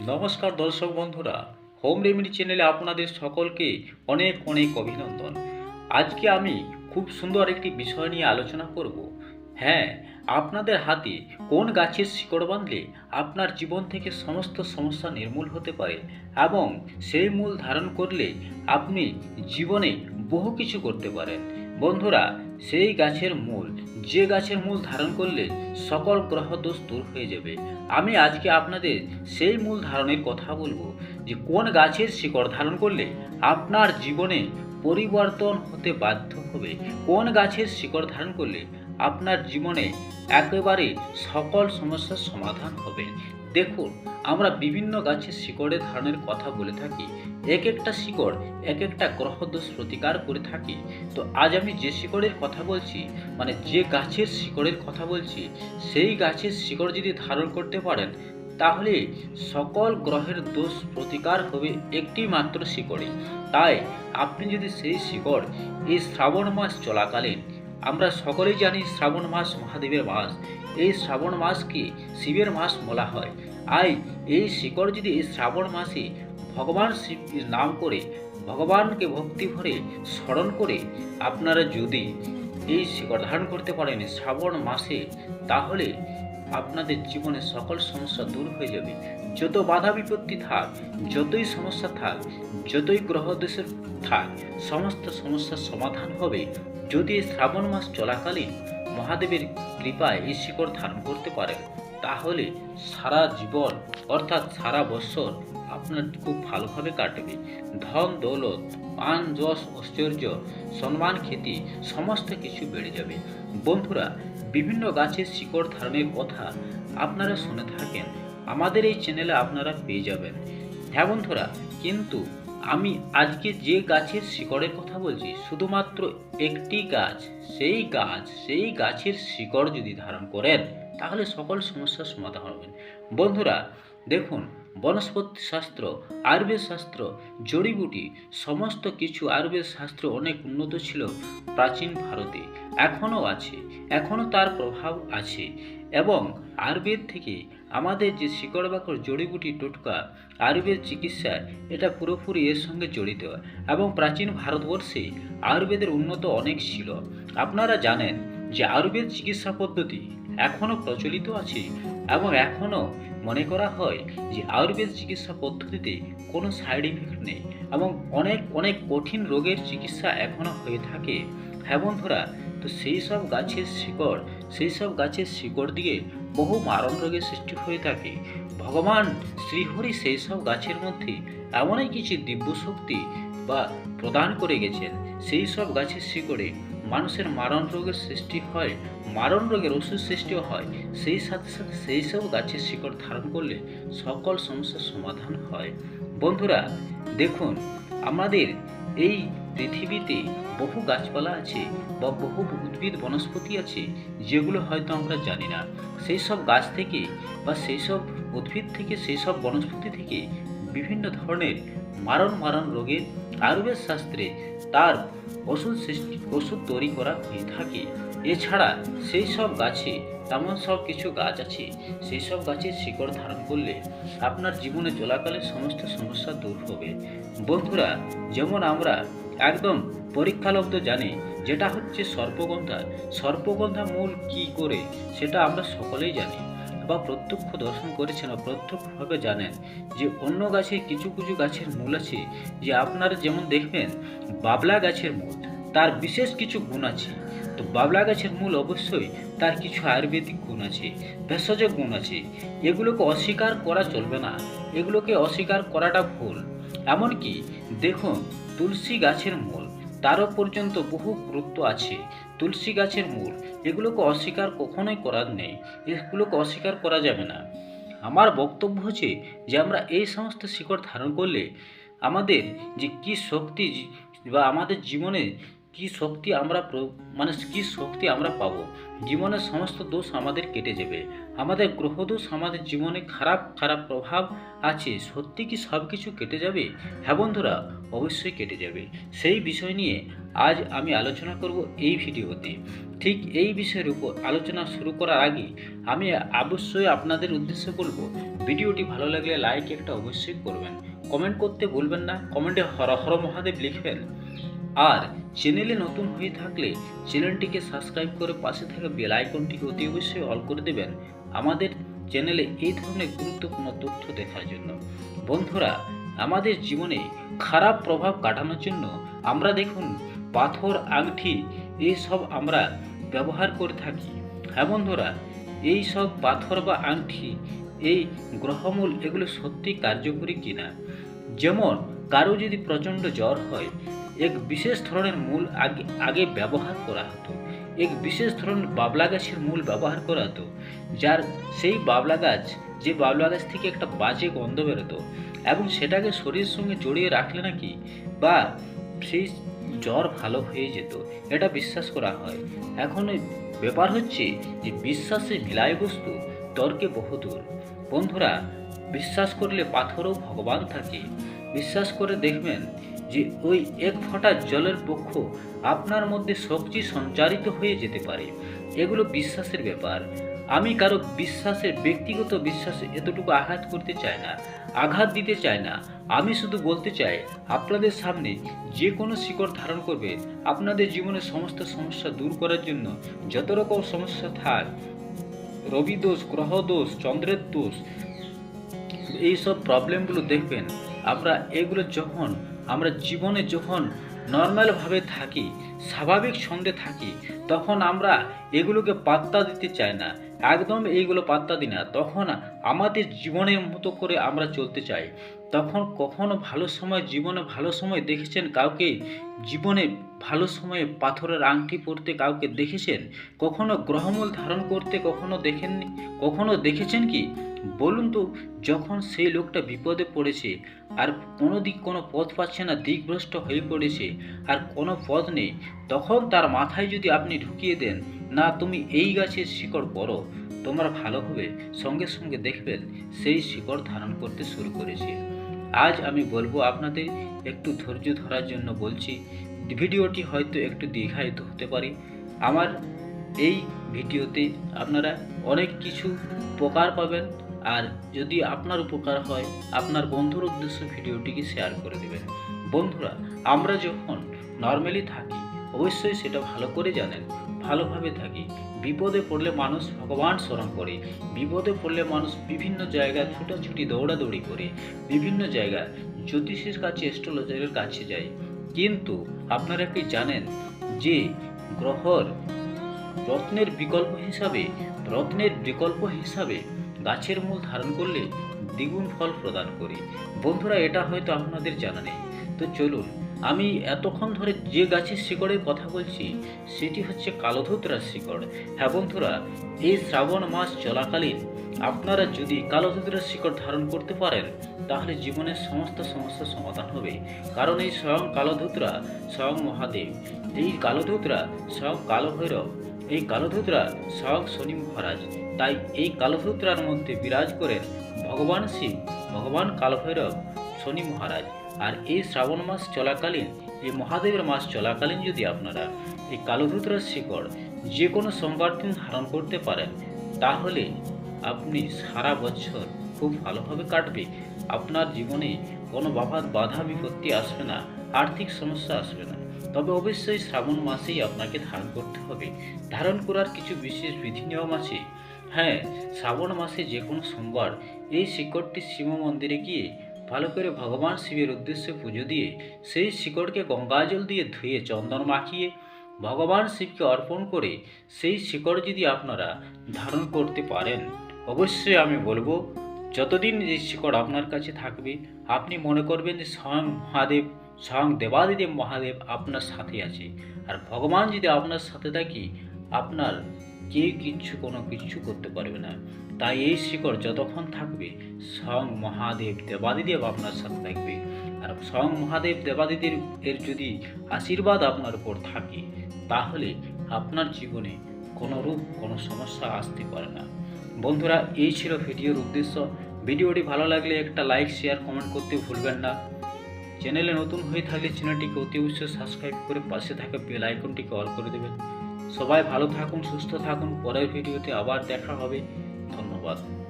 নমস্কার দর্শক বন্ধুরা, হোম রেমেডি চ্যানেলে আপনাদের সকলকে অনেক অনেক অভিনন্দন। আজকে আমি খুব সুন্দর একটি বিষয় নিয়ে আলোচনা করব। হ্যাঁ আপনাদের হাতে কোন গাছের শিকড় বাঁধলে আপনার জীবন থেকে সমস্ত সমস্যা নির্মূল হতে পারে এবং সেই মূল ধারণ করলে আপনি জীবনে বহু কিছু করতে পারেন। বন্ধুরা, সেই গাছের মূল যে গাছের মূল ধারণ করলে সকল গ্রহ দোষ দূর হয়ে যাবে। আমি আজকে আপনাদের সেই মূল ধারণের কথা বলব যে কোন গাছের শিকড় ধারণ করলে আপনার জীবনে পরিবর্তন হতে বাধ্য হবে। কোন গাছের শিকড় ধারণ করলে আপনার জীবনে একেবারে সকল সমস্যার সমাধান হবে। দেখুন, আমরা বিভিন্ন গাছের শিকড়ের ধারণের কথা বলে থাকি। এক একটা শিকড় এক একটা গ্রহদোষ প্রতিকার করে থাকি। তো আজ আমি যে শিকড়ের কথা বলছি মানে যে গাছের শিকড়ের কথা বলছি, সেই গাছের শিকড় যদি ধারণ করতে পারেন, তাহলে সকল গ্রহের দোষ প্রতিকার হবে একটি মাত্র শিকড়ে তাই আপনি যদি সেই শিকড় এই শ্রাবণ মাস চলাকালীন আমরা সকলেই জানি শ্রাবণ মাস মহাদেবের মাস এই শ্রাবণ মাসকে শিবের মাস বলা হয়। আই, এই শিকড় যদি এই শ্রাবণ মাসে ভগবান শিবের নাম করে, ভগবানকে ভক্তি ভরে স্মরণ করে, আপনারা যদি এই শিকড় ধারণ করতে পারেন শ্রাবণ মাসে, তাহলে আপনাদের জীবনে সকল সমস্যা দূর হয়ে যাবে। যত বাধা বিপত্তি থাক, যতই সমস্যা থাক, যতই গ্রহ দেশের থাক, সমস্ত সমস্যার সমাধান হবে যদি শ্রাবণ মাস চলাকালীন মহাদেবের কৃপায় এই শিকড় ধারণ করতে পারেন, তাহলে সারা জীবন, অর্থাৎ সারা বছর, আপনার খুব ভালোভাবে কাটবে। ধন, দৌলত, পান, যশ, ঐশ্বর্য, সম্মান, খ্যাতি, সমস্ত কিছু বেড়ে যাবে। বন্ধুরা, বিভিন্ন গাছের শিকড় ধারণের কথা আপনারা শুনে থাকেন। আমাদের এই চ্যানেলে আপনারা পেয়ে যাবেন। হ্যাঁ বন্ধুরা, কিন্তু আমি আজকে যে গাছের শিকড়ের কথা বলছি, শুধুমাত্র একটি গাছ, সেই গাছ, সেই গাছের শিকড় যদি ধারণ করেন, তাহলে সকল সমস্যার সমাধান হবেন। বন্ধুরা, দেখুন বনস্পতি শাস্ত্র আয়ুর্বেদ শাস্ত্র জড়িবুটি, সমস্ত কিছু আয়ুর্বেদ শাস্ত্র অনেক উন্নত ছিল প্রাচীন ভারতে, এখনও আছে, এখনও তার প্রভাব আছে এবং আয়ুর্বেদ থেকে আমাদের যে শিকড় বাকড় জড়িবুটি টোটকা, আয়ুর্বেদ চিকিৎসা, এটা পুরোপুরি এর সঙ্গে জড়িত এবং প্রাচীন ভারতবর্ষে আয়ুর্বেদের উন্নত অনেক ছিল। আপনারা জানেন যে আয়ুর্বেদ চিকিৎসা পদ্ধতি এখনও প্রচলিত আছে এবং এখনও মনে করা হয় যে আয়ুর্বেদ চিকিৎসা পদ্ধতিতে কোনো সাইড ইফেক্ট নেই এবং অনেক অনেক কঠিন রোগের চিকিৎসা এখনও হয়ে থাকে। হ্যাঁ বন্ধুরা, তো সেই সব গাছের শিকড়, সেই সব গাছের শিকড় দিয়ে বহু মারণ রোগের সৃষ্টি হয়ে থাকে। ভগবান শ্রীহরি সেই সব গাছের মধ্যে এমনই কিছু দিব্য শক্তি বা প্রদান করে গেছেন। সেই সব গাছের শিকড়ে মানুষের মারণ রোগের সৃষ্টি হয় মারণ রোগের ওষুধ সৃষ্টিও হয়। সেই সাথে সাথে সেই সব গাছের শিকড় ধারণ করলে সকল সমস্যার সমাধান হয়। বন্ধুরা, দেখুন, আমাদের এই পৃথিবীতে বহু গাছপালা আছে বা বহু উদ্ভিদ, বনস্পতি আছে, যেগুলো হয়তো আমরা জানি না। সেই সব গাছ থেকে বা সেই সব উদ্ভিদ থেকে সেই সব বনস্পতি থেকে বিভিন্ন ধরনের মারণ মারণ রোগের আয়ুর্বেদ শাস্ত্রে তার ওষুধ সৃষ্টি, ওষুধ তৈরি করা হয়ে থাকে। এছাড়া সেই সব গাছে তেমন সব কিছু গাছ আছে। সেই সব গাছের শিকড় ধারণ করলে আপনার জীবনে চলাকালে সমস্ত সমস্যা দূর হবে। বন্ধুরা, যেমন আমরা একদম পরীক্ষালব্ধ জানি যেটা হচ্ছে সর্পগন্ধা। সর্পগন্ধা মূল কি করে, সেটা আমরা সকলেই জানি। বা প্রত্যক্ষ দর্শন করেছেন বা প্রত্যক্ষভাবে জানেন যে অন্য গাছে কিছু কিছু গাছের মূল আছে যে আপনারা যেমন দেখবেন বাবলা গাছের মূল, তার বিশেষ কিছু গুণ আছে। তো বাবলা গাছের মূল অবশ্যই তার কিছু আয়ুর্বেদিক গুণ আছে, ভেষজ গুণ আছে। এগুলোকে অস্বীকার করা চলবে না। এগুলোকে অস্বীকার করাটা ভুল। এমনকি দেখুন, তুলসী গাছের মূল তারও পর্যন্ত বহু গুরুত্ব আছে। তুলসী গাছের মূল এগুলোকে অস্বীকার কখনোই করার নেই। এগুলোকে অস্বীকার করা যাবে না। আমার বক্তব্য হচ্ছে যে, আমরা এই সমস্ত শিকড় ধারণ করলে আমাদের যে কি শক্তি বা আমাদের জীবনে কি শক্তি আমরা মানে কি শক্তি আমরা পাবো? জীবনের সমস্ত দোষ আমাদের কেটে যাবে। আমাদের গ্রহদোষ আমাদের জীবনে খারাপ খারাপ প্রভাব আছে। সত্যি কি সব কিছু কেটে যাবে? হ্যাঁ বন্ধুরা, অবশ্যই কেটে যাবে। সেই বিষয় নিয়ে আজ আমি আলোচনা করব এই ভিডিওতে। ঠিক এই বিষয়ের উপর আলোচনা শুরু করার আগে আমি অবশ্যই আপনাদের উদ্দেশ্য বলব, ভিডিওটি ভালো লাগলে লাইক একটা অবশ্যই করবেন। কমেন্ট করতে ভুলবেন না। কমেন্টে হর হর মহাদেব লিখবেন। আর চ্যানেলে নতুন হয়ে থাকলে চ্যানেলটিকে সাবস্ক্রাইব করে পাশে থাকা বেল আইকনটিকে অতি অবশ্যই অল করে দেবেন আমাদের চ্যানেলে এই ধরনের গুরুত্বপূর্ণ তথ্য দেখার জন্য। বন্ধুরা, আমাদের জীবনে খারাপ প্রভাব কাটানোর জন্য আমরা দেখুন পাথর আংটি এইসব আমরা ব্যবহার করে থাকি। হ্যাঁ বন্ধুরা এই সব পাথর বা আংটি এই গ্রহমূল এগুলো সত্যি কার্যকরী কিনা? যেমন কারও যদি প্রচণ্ড জ্বর হয় এক বিশেষ ধরনের মূল আগে আগে ব্যবহার করা হতো। এক বিশেষ ধরনের বাবলা গাছের মূল ব্যবহার করা হতো, যার সেই বাবলা গাছ, যে বাবলা গাছ থেকে একটা বাজে গন্ধ বেরোতো এবং সেটাকে শরীরের সঙ্গে জড়িয়ে রাখলে নাকি বা সেই জ্বর ভালো হয়ে যেত, এটা বিশ্বাস করা হয়। এখন ব্যাপার হচ্ছে যে বিশ্বাসে মিলায় বস্তু, তর্কে বহুদূর বন্ধুরা, বিশ্বাস করলে পাথরও ভগবান থাকে। বিশ্বাস করে দেখবেন যে ওই এক ফোঁটা জলের পক্ষ আপনার মধ্যে শক্তি সঞ্চারিত হয়ে যেতে পারে। এগুলো বিশ্বাসের ব্যাপার। আমি কারও বিশ্বাসের ব্যক্তিগত বিশ্বাসে এতটুকু আঘাত করতে চাই না, আঘাত দিতে চাই না। আমি শুধু বলতে চাই, আপনাদের সামনে যে কোনো শিকড় ধারণ করবে। আপনাদের জীবনের সমস্ত সমস্যা দূর করার জন্য যত রকম সমস্যা থাক, রবি দোষ, গ্রহ দোষ, চন্দ্রের দোষ, এইসব প্রবলেমগুলো দেখবেন। আমরা এগুলো যখন আমরা জীবনে যখন নর্মালভাবে থাকি, স্বাভাবিক ছন্দে থাকি, তখন আমরা এগুলোকে পাত্তা দিতে চাই না। একদম এইগুলো পাত্তা দিই না। তখন আমাদের জীবনের মতো করে আমরা চলতে চাই। তখন কখনো ভালো সময়, জীবনে ভালো সময় দেখেছেন কাউকে? জীবনে ভালো সময়ে পাথরের আংটি পরতে কাউকে দেখেছেন? কখনো গ্রহমূল ধারণ করতে কখনো দেখেননি? কখনো দেখেছেন কি? বলুন তো, যখন সেই লোকটা বিপদে পড়েছে, আর কোনো দিক কোনো পথ পাচ্ছে না, দিকভ্রষ্ট হয়ে পড়েছে, আর কোনো পথ নেই, তখন তার মাথায় যদি আপনি ঢুকিয়ে দেন, না, তুমি এই গাছের শিকড় পড়ো, তোমার ভালো হবে। সঙ্গে সঙ্গে দেখবেন, সেই শিকড় ধারণ করতে শুরু করেছে। আজ আমি বলব আপনাদের একটু ধৈর্য ধরার জন্য বলছি, ভিডিওটি হয়তো একটু দীর্ঘায়িত হতে পারে। আমার এই ভিডিওতে আপনারা অনেক কিছু উপকার পাবেন আর যদি আপনার উপকার হয়, আপনার বন্ধুর উদ্দেশ্যে ভিডিওটিকে শেয়ার করে দেবেন। বন্ধুরা, আমরা যখন নর্মালি থাকি, অবশ্যই সেটা ভালো করে জানেন, ভালোভাবে থাকি। বিপদে পড়লে মানুষ ভগবান স্মরণ করে। বিপদে পড়লে মানুষ বিভিন্ন জায়গায় ছুটাছুটি, দৌড়াদৌড়ি করে। বিভিন্ন জায়গায় জ্যোতিষের কাছে অ্যাস্ট্রোলজারের কাছে যায়। কিন্তু আপনারা কি জানেন যে গ্রহর রত্নের বিকল্প হিসাবে, রত্নের বিকল্প হিসাবে গাছের মূল ধারণ করলে দ্বিগুণ ফল প্রদান করে? বন্ধুরা, এটা হয়তো আপনাদের জানা নেই। তো চলুন আমি এতক্ষণ ধরে যে গাছের শিকড়ের কথা বলছি, সেটি হচ্ছে কালোধুতরার শিকড়। হ্যাঁ বন্ধুরা, এই শ্রাবণ মাস চলাকালীন আপনারা যদি কালোধুতরার শিকড় ধারণ করতে পারেন, তাহলে জীবনের সমস্ত সমস্যার সমাধান হবে। কারণ এই স্বয়ং কালোধুতরা, স্বয়ং মহাদেব, এই কালোধুতরা স্বয়ং কালো ভৈরব এই কালোধুতরা স্বয়ং শনি মহারাজ। তাই এই কালসূত্রার মধ্যে বিরাজ করেন ভগবান শিব, ভগবান কালভৈরব, শনি মহারাজ। আর এই শ্রাবণ মাস চলাকালীন, এই মহাদেবের মাস চলাকালীন যদি আপনারা এই কালধূত্রার শিকড় যে কোনো সোমবার দিন ধারণ করতে পারেন, তাহলে আপনি সারা বছর খুব ভালোভাবে কাটবে। আপনার জীবনে কোনো বাধা বাধা বিপত্তি আসবে না, আর্থিক সমস্যা আসবে না। তবে অবশ্যই শ্রাবণ মাসেই আপনাকে ধারণ করতে হবে। ধারণ করার কিছু বিশেষ বিধি নিয়ম আছে। হ্যাঁ শ্রাবণ মাসে যে কোনো সোমবার এই শিকড়টি শিব মন্দিরে গিয়ে ভালো করে ভগবান শিবের উদ্দেশ্যে পুজো দিয়ে সেই শিকড়কে গঙ্গাজল দিয়ে ধুয়ে চন্দন মাখিয়ে ভগবান শিবকে অর্পণ করে সেই শিকড় যদি আপনারা ধারণ করতে পারেন, অবশ্যই আমি বলব, যতদিন এই শিকড় আপনার কাছে থাকবে, আপনি মনে করবেন যে স্বয়ং মহাদেব, স্বয়ং দেবাদিদেব মহাদেব আপনার সাথে আছে। আর ভগবান যদি আপনার সাথে থাকি, আপনার কেউ কিচ্ছু কোনো কিচ্ছু করতে পারবে না। তাই এই শিকড় যতক্ষণ থাকবে, স্বয়ং মহাদেব দেবাদিদেব আপনার সাথে থাকবে। আর স্বয়ং মহাদেব দেবাদিদের এর যদি আশীর্বাদ আপনার উপর থাকে, তাহলে আপনার জীবনে কোনো রূপ, কোনো সমস্যা আসতে পারে না। বন্ধুরা, এই ছিল ভিডিওর উদ্দেশ্য। ভিডিওটি ভালো লাগলে একটা লাইক, শেয়ার, কমেন্ট করতে ভুলবেন না। চ্যানেলে নতুন হয়ে থাকলে চ্যানেলটিকে অতি অবশ্যই সাবস্ক্রাইব করে পাশে থাকা বেল আইকনটিকে অল করে দেবেন। সবাই ভালো থাকুন সুস্থ থাকুন। পরের ভিডিওতে আবার দেখা হবে। ধন্যবাদ।